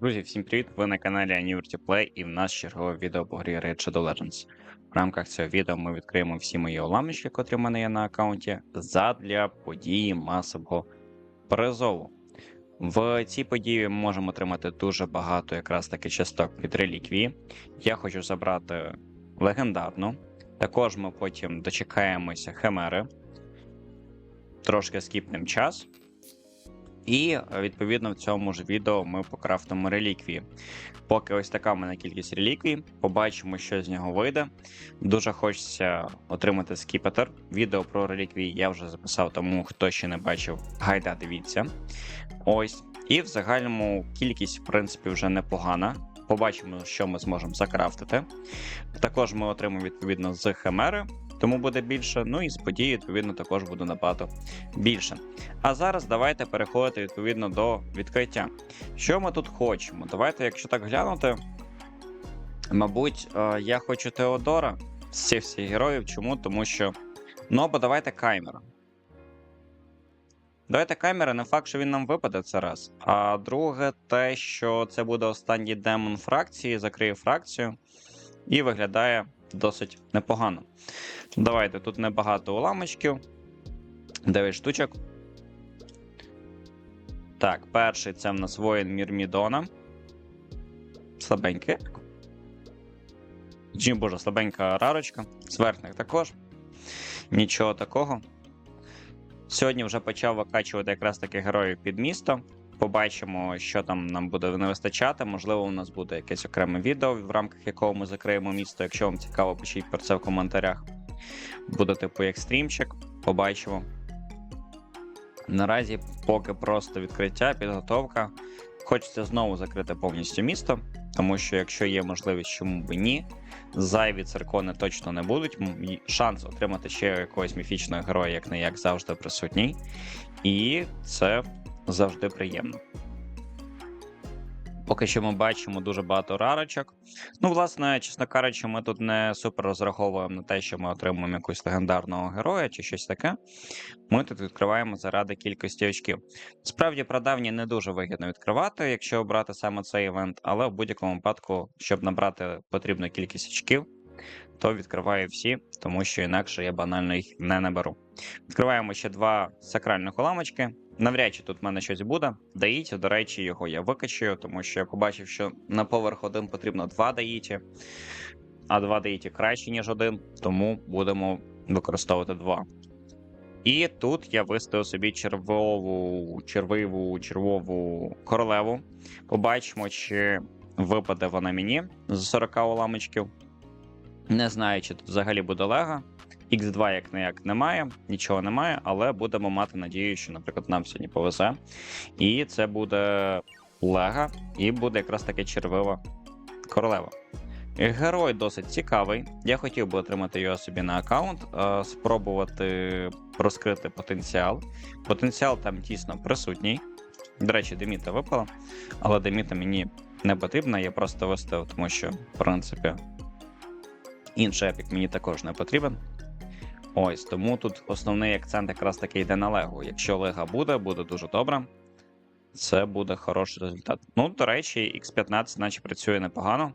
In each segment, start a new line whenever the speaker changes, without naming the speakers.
Друзі, всім привіт! Ви на каналі Annuity Play і в нас чергове відео по грі Raid Shadow Legends. В рамках цього відео ми відкриємо всі мої уламнички, котрі в мене є на аккаунті, задля події масового призову. В цій події ми можемо отримати дуже багато якраз таки часток від реліквії. Я хочу забрати легендарну. Також ми потім дочекаємося химери. Трошки скіпнемо час. І відповідно в цьому ж відео ми покрафтимо реліквії. Поки ось така в мене кількість реліквій, побачимо, що з нього вийде. Дуже хочеться отримати скіпетр. Відео про реліквії я вже записав, тому хто ще не бачив, гайда дивіться. Ось. І в загальному кількість, в принципі, вже непогана. Побачимо, що ми зможемо закрафтити. Також ми отримаємо відповідно з химери, тому буде більше. Ну і з події, відповідно, також буде набагато більше. А зараз давайте переходити відповідно до відкриття. Що ми тут хочемо? Давайте, якщо так глянути, мабуть, е, я хочу Теодора з цих всіх героїв. Чому? Тому що. Ну або давайте Каймера. Давайте Каймера, не факт, що він нам випаде це раз. А друге, те, що це буде останній демон фракції, закриє фракцію, і виглядає досить непогано. Давайте тут небагато уламочків. 9 штучок. Так, перший це в нас воїн Мірмідона. Слабенький. Чи, боже, слабенька рарочка. Зверхних також. Нічого такого. Сьогодні вже почав викачувати якраз таки героїв під місто. Побачимо, що там нам буде не вистачати. Можливо, у нас буде якесь окреме відео, в рамках якого ми закриємо місто. Якщо вам цікаво, пишіть про це в коментарях. Буде типу як стрімчик, побачимо. Наразі поки просто відкриття, підготовка. Хочеться знову закрити повністю місто, тому що якщо є можливість, чому б ні, зайві циркони точно не будуть. Шанс отримати ще якогось міфічного героя, як не як завжди присутній. І це завжди приємно. Поки що ми бачимо дуже багато рарочок. Ну, власне, чесно кажучи, ми тут не супер розраховуємо на те, що ми отримуємо якусь легендарного героя чи щось таке. Ми тут відкриваємо заради кількості очків. Справді, прадавні не дуже вигідно відкривати, якщо обрати саме цей івент, але в будь-якому випадку, щоб набрати потрібну кількість очків, то відкриваю всі, тому що інакше я банально їх не наберу. Відкриваємо ще два сакральних уламочки. Навряд чи тут в мене щось буде. Даїті, до речі, його я викачую, тому що я побачив, що на поверх один потрібно два даїті, а два даїті краще, ніж один, тому будемо використовувати два. І тут я виставив собі червову, червиву, червову королеву. Побачимо, чи випаде вона мені з 40 уламочків. Не знаю, чи тут взагалі буде лего. X2 як не як немає, нічого немає, але будемо мати надію, що, наприклад, нам сьогодні повезе. І це буде лего, і буде якраз таки червива королева. Герой досить цікавий. Я хотів би отримати його собі на аккаунт, е, спробувати розкрити потенціал. Потенціал там тісно присутній. До речі, деміта випала, але деміта мені не потрібна, я просто виставив, тому що, в принципі, інший епік мені також не потрібен. Ось тому тут основний акцент якраз таки йде на Лего. Якщо Лега буде, буде дуже добре. Це буде хороший результат. Ну, до речі, X15, наче працює непогано.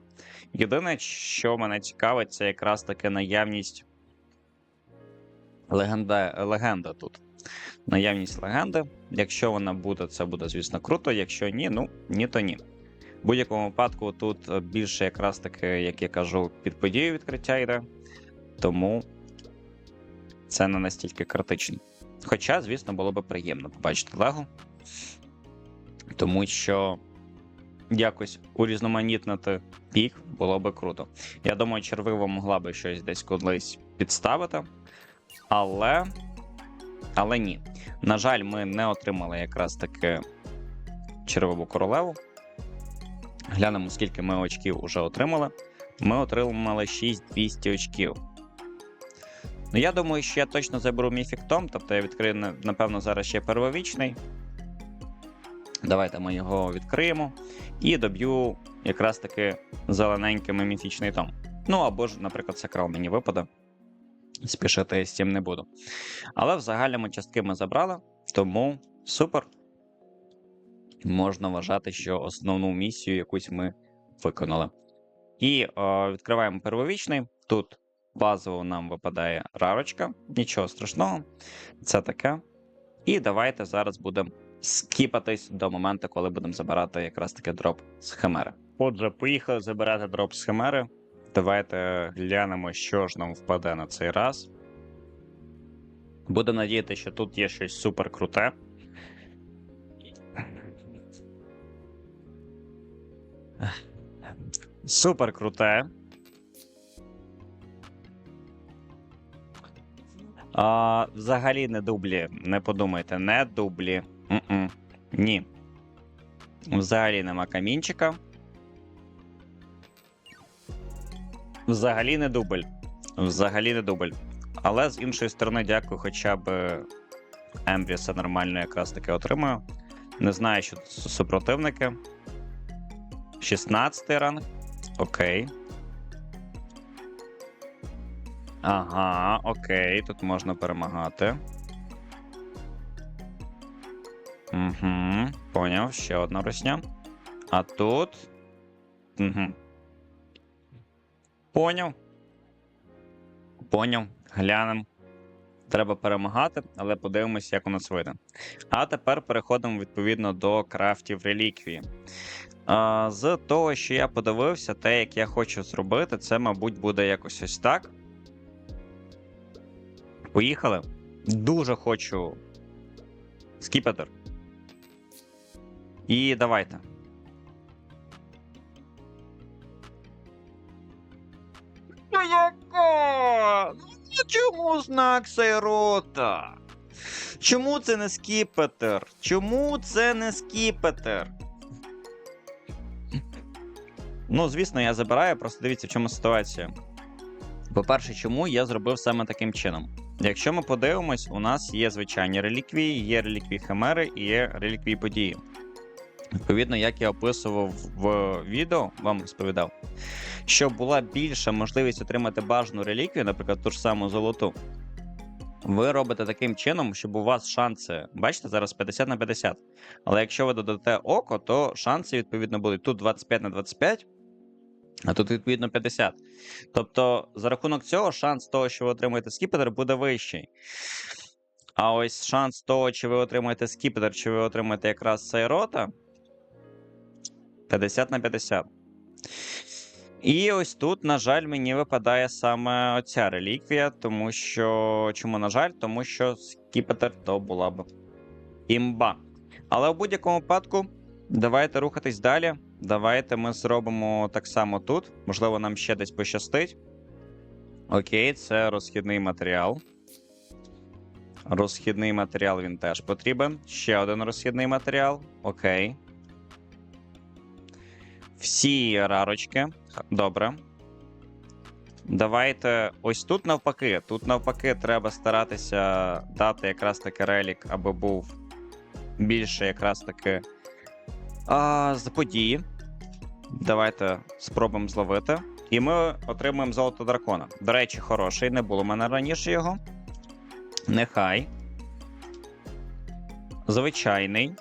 Єдине, що мене цікавить, це якраз таки наявність легенда, легенда тут. Наявність легенди. Якщо вона буде, це буде, звісно, круто. Якщо ні, ну ні, то ні. В будь-якому випадку тут е, більше якраз таки, як я кажу, під подію відкриття йде. Тому це не настільки критично. Хоча, звісно, було би приємно побачити Лего. Тому що якось урізноманітнити пік було би круто. Я думаю, червива могла би щось десь колись підставити. Але. Але ні. На жаль, ми не отримали якраз таки червиву королеву. Глянемо, скільки ми очків вже отримали. Ми отримали 6200 очків. Ну, я думаю, що я точно заберу Міфік Том, тобто я відкрию, напевно, зараз ще первовічний. Давайте ми його відкриємо. І доб'ю якраз таки зелененькими міфічний том. Ну або ж, наприклад, сакрал мені випаде. Спішити з цим не буду. Але в загальному частки ми забрали, тому супер. Можна вважати, що основну місію якусь ми виконали. І е, відкриваємо первовічний. Тут базово нам випадає рарочка, нічого страшного, це таке. І давайте зараз будемо скіпатись до моменту, коли будемо забирати якраз таки дроп з химери. Отже, поїхали забирати дроп з химери. Давайте глянемо, що ж нам впаде на цей раз. Будемо надіятися, що тут є щось супер круте. Супер круте. А, взагалі не дублі. Не подумайте, не дублі. М-м. Ні. Взагалі нема камінчика. Взагалі не дубль. Взагалі не дубль. Але з іншої сторони, дякую, хоча б Ембріса нормально якраз таки отримую. Не знаю, що це супротивники. 16 ранг. Окей. Ага, окей, тут можна перемагати. Угу, поняв, ще одна русня. А тут. Угу. Поняв. Поняв. Глянем. Треба перемагати, але подивимось, як у нас вийде. А тепер переходимо відповідно до крафтів реліквії. З того, що я подивився, те, як я хочу зробити, це, мабуть, буде якось ось так. Поїхали. Дуже хочу скіпетр. І давайте. Ну? Ну чому знак Сайрота? Чому це не скіпетр? Чому це не скіпетр? Ну, звісно, я забираю, просто дивіться, в чому ситуація. По-перше, чому я зробив саме таким чином? Якщо ми подивимось, у нас є звичайні реліквії, є реліквії Химери і є реліквії події. Відповідно, як я описував в відео, вам розповідав, щоб була більша можливість отримати бажану реліквію, наприклад, ту ж саму золоту. Ви робите таким чином, щоб у вас шанси, бачите, зараз 50 на 50. Але якщо ви додасте око, то шанси, відповідно, будуть тут 25 на 25, а тут, відповідно, 50. Тобто, за рахунок цього, шанс того, що ви отримаєте скіпетр, буде вищий. А ось шанс того, чи ви отримаєте скіпетр, чи ви отримаєте якраз сайрота 50 на 50. І ось тут, на жаль, мені випадає саме оця реліквія, тому що. Чому, на жаль, тому що скіпетр то була б імба. Але в будь-якому випадку, давайте рухатись далі. Давайте ми зробимо так само тут. Можливо, нам ще десь пощастить. Окей, це розхідний матеріал. Розхідний матеріал він теж потрібен. Ще один розхідний матеріал. Окей. Всі рарочки. Добре. Давайте ось тут навпаки. Тут навпаки треба старатися дати якраз таки релік, аби був більше якраз таки а, з події. Давайте спробуємо зловити. І ми отримуємо золото дракона. До речі, хороший. Не було в мене раніше його. Нехай. Звичайний.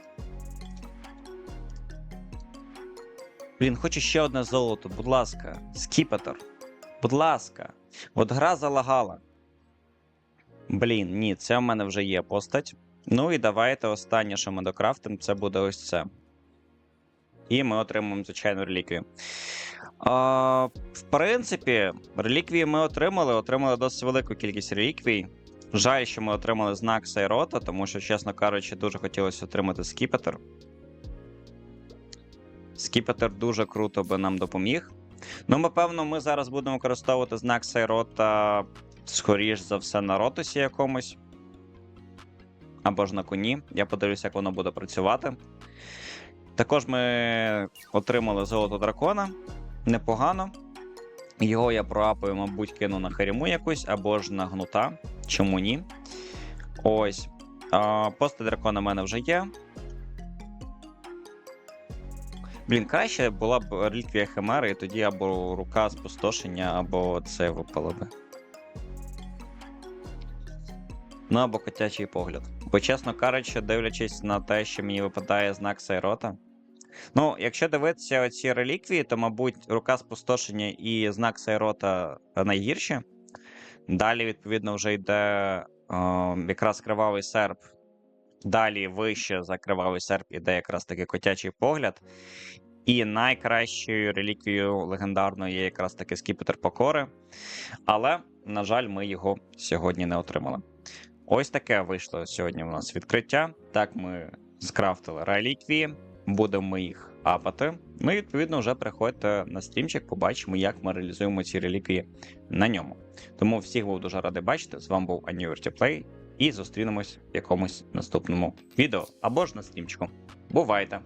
Блін, хочу ще одне золото, будь ласка. Скіпетр. Будь ласка. От гра залагала. Блін, ні, це в мене вже є постать. Ну і давайте останнє, що ми докрафтимо, це буде ось це. І ми отримаємо звичайну реліквію. А, В принципі, реліквії ми отримали. Отримали досить велику кількість реліквій. Жаль, що ми отримали знак Сайрота, тому що, чесно кажучи, дуже хотілося отримати скіпетр. Скіпетр дуже круто би нам допоміг. Ну, напевно, ми зараз будемо використовувати знак Сайрота, скоріш за все, на ротусі якомусь. Або ж на коні. Я подивлюся, як воно буде працювати. Також ми отримали золото дракона. Непогано. Його я проапаю, мабуть, кину на харіму якусь, або ж на гнута. Чому ні? Ось. Пости дракона в мене вже є. Блін, краще була б реліквія Химери, і тоді або рука спустошення, або це випало би. Ну, або котячий погляд. Бо, чесно кажучи, дивлячись на те, що мені випадає знак Сайрота. Ну, якщо дивитися оці реліквії, то, мабуть, рука спустошення і знак Сайрота найгірші. Далі, відповідно, вже йде е, якраз кривавий серп. Далі вище за кривавий серп іде якраз таки котячий погляд. І найкращою реліквією легендарною є якраз таки скіпетр покори. Але, на жаль, ми його сьогодні не отримали. Ось таке вийшло сьогодні у нас відкриття. Так, ми скрафтили реліквії, будемо їх апати. Ну і відповідно вже приходьте на стрімчик, побачимо, як ми реалізуємо ці реліквії на ньому. Тому всіх був дуже радий бачити. З вами був Annuity Play, і зустрінемось в якомусь наступному відео або ж на стрімчику. Бувайте!